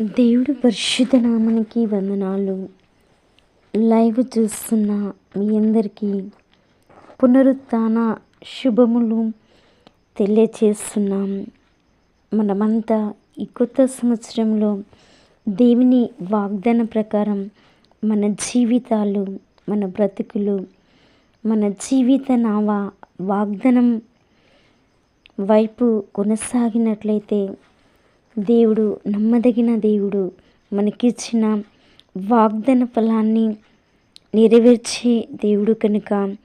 దేవుడు పరిశుద్ధ నామానికి వందనాలు. లైవ్ చూస్తున్న మీ అందరికీ పునరుత్న శుభములు తెలియచేస్తున్నాం. మనమంతా ఈ కొత్త సంవత్సరంలో దేవుని వాగ్దాన ప్రకారం మన జీవితాలు మన బ్రతుకులు మన జీవిత నావ వాగ్దానం వైపు కొనసాగినట్లయితే దేవుడు నమ్మదగిన దేవుడు. మనకిచ్చిన వాగ్దాన ఫలాన్ని నెరవేర్చే దేవుడు కనుక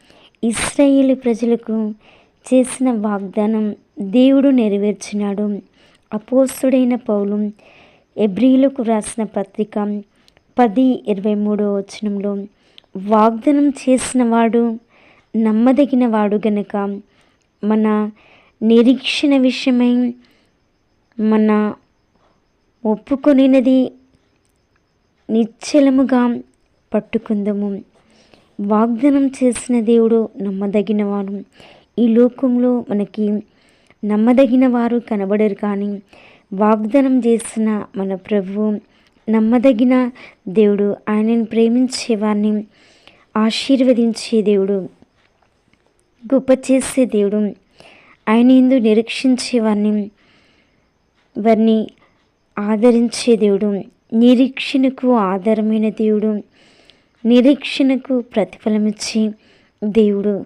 ఇస్రాయేల్ ప్రజలకు చేసిన వాగ్దానం దేవుడు నెరవేర్చినాడు. అపోస్తుడైన పౌలు ఎబ్రిలకు రాసిన పత్రిక పది ఇరవై మూడో వచనంలో వాగ్దానం చేసినవాడు నమ్మదగిన వాడు గనక మన నిరీక్షణ విషయమై మన ఒప్పుకొనినది నిశ్చలముగా పట్టుకుందము. వాగ్దానం చేసిన దేవుడు నమ్మదగినవాడు. ఈ లోకంలో మనకి నమ్మదగిన వారు కనబడరు కానీ వాగ్దానం చేసిన మన ప్రభు నమ్మదగిన దేవుడు ఆయనను ప్రేమించే వారిని ఆశీర్వదించే దేవుడు గొప్ప చేసే దేవుడు ఆయన ఎందు నిరీక్షించే వారిని ఆదరించే దేవుడు నిరీక్షణకు ఆధారమైన దేవుడు నిరీక్షణకు ప్రతిఫలమిచ్చి దేవుడు.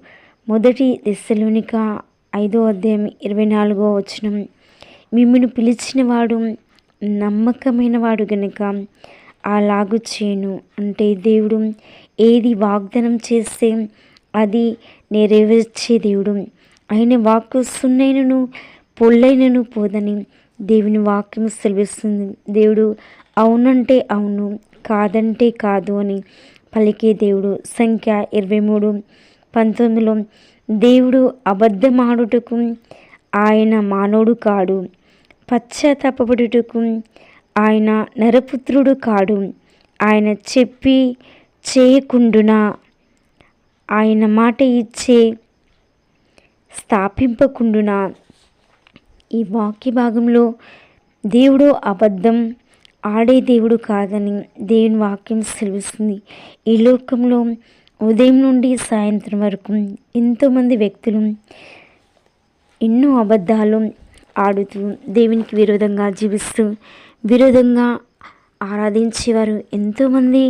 మొదటి దిశలోనిక ఐదో అధ్యాయం ఇరవై నాలుగో వచనం. మిమ్మల్ని పిలిచినవాడు నమ్మకమైన వాడు గనుక అలాగు చేయను. అంటే దేవుడు ఏది వాగ్దానం చేస్తే అది నెరవేర్చే దేవుడు. ఆయన వాక్కు సున్నైనను పొల్లైనను పోదని దేవుని వాక్యం సెలవిస్తుంది. దేవుడు అవునంటే అవును కాదంటే కాదు అని పలికే దేవుడు. సంఖ్య ఇరవై మూడు పంతొమ్మిదిలో దేవుడు అబద్ధమాడుటకు ఆయన మానవుడు కాడు. పశ్చాత్తాపడుటకు ఆయన నరపుత్రుడు కాడు. ఆయన చెప్పి చేయకుండునా? ఆయన మాట ఇచ్చే స్థాపింపకుండునా? ఈ వాక్య భాగంలో దేవుడు అబద్ధం ఆడే దేవుడు కాదని దేవుని వాక్యం సెలవిస్తుంది. ఈ లోకంలో ఉదయం నుండి సాయంత్రం వరకు ఎంతోమంది వ్యక్తులు ఎన్నో అబద్ధాలు ఆడుతూ దేవునికి విరోధంగా జీవిస్తూ విరోధంగా ఆరాధించేవారు ఎంతోమంది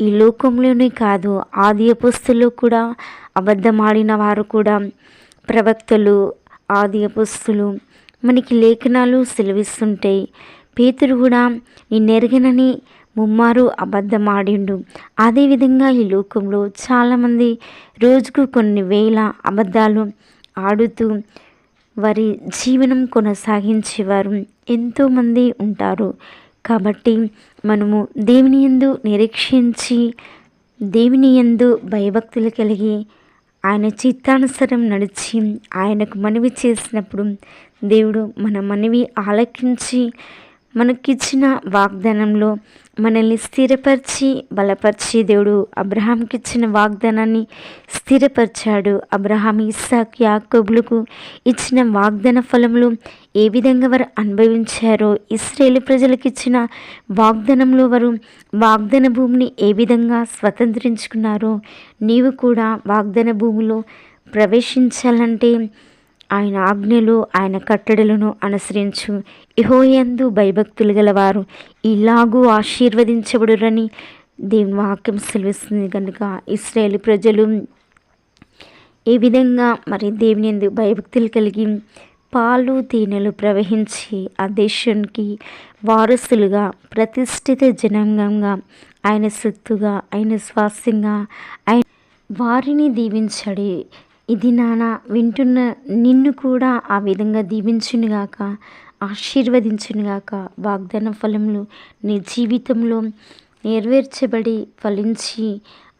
ఈ లోకంలోనే కాదు. ఆది అపుస్తుల్లో కూడా అబద్ధం ఆడిన వారు కూడా ప్రవక్తలు ఆది అపుస్తులు మనకి లేఖనాలు సెలవిస్తుంటాయి. పేతురు కూడా నిన్నెరగనని ముమ్మారు అబద్ధమాడిండు. అదేవిధంగా ఈ లోకంలో చాలామంది రోజుకు కొన్ని వేల అబద్ధాలు ఆడుతూ వారి జీవనం కొనసాగించేవారు ఎంతోమంది ఉంటారు. కాబట్టి మనము దేవుని ఎందు నిరీక్షించి దేవుని ఎందు భయభక్తులు కలిగి ఆయన చిత్తానుసరం నడిచి ఆయనకు మనవి చేసినప్పుడు దేవుడు మన మనవి ఆలకించి మనకిచ్చిన వాగ్దానంలో మనల్ని స్థిరపరిచి బలపరిచి దేవుడు అబ్రహాంకి ఇచ్చిన వాగ్దానాన్ని స్థిరపరిచాడు. అబ్రహాం ఇస్సాక్ యాకోబులకు ఇచ్చిన వాగ్దాన ఫలంలో ఏ విధంగా వారు అనుభవించారో ఇస్రాయేల్ ప్రజలకు ఇచ్చిన వాగ్దానంలో వారు వాగ్దాన భూమిని ఏ విధంగా స్వతంత్రించుకున్నారో నీవు కూడా వాగ్దాన భూమిలో ప్రవేశించాలంటే ఆయన ఆజ్ఞలు ఆయన కట్టడలను అనుసరించు. ఇహోయందు భయభక్తులు గలవారు. ఇలాగూ ఆశీర్వదించబడురని దేవుని వాక్యం సెలవిస్తుంది కనుక ఇస్రాయేల్ ప్రజలు ఏ విధంగా మరి దేవుని ఎందు భయభక్తులు కలిగి పాలు తేనెలు ప్రవహించి ఆ దేశానికి వారసులుగా ప్రతిష్ఠిత జనాంగంగా ఆయన సొత్తుగా ఆయన స్వాస్యంగా ఆయన వారిని దీవించడి ఇది నాన్న వింటున్న నిన్ను కూడా ఆ విధంగా దీవించునుగాక ఆశీర్వదించునుగాక వాగ్దాన ఫలములు నీ జీవితంలో నెరవేర్చబడి ఫలించి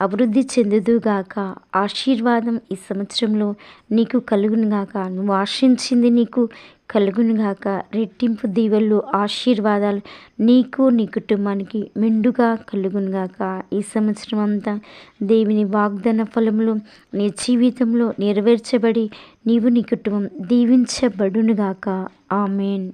అభివృద్ధి చెందుదుగాక ఆశీర్వాదం ఈ సంవత్సరంలో నీకు కలుగునుగాక. నువ్వు ఆశించింది నీకు కలుగునుగాక. రెట్టింపు దీవెళ్ళు ఆశీర్వాదాలు నీకు నీ కుటుంబానికి మెండుగా కలుగునుగాక. ఈ సంవత్సరం అంతా దేవుని వాగ్దాన ఫలములు నీ జీవితంలో నెరవేర్చబడి నీవు నీ కుటుంబం దీవించబడునుగాక. ఆమెన్.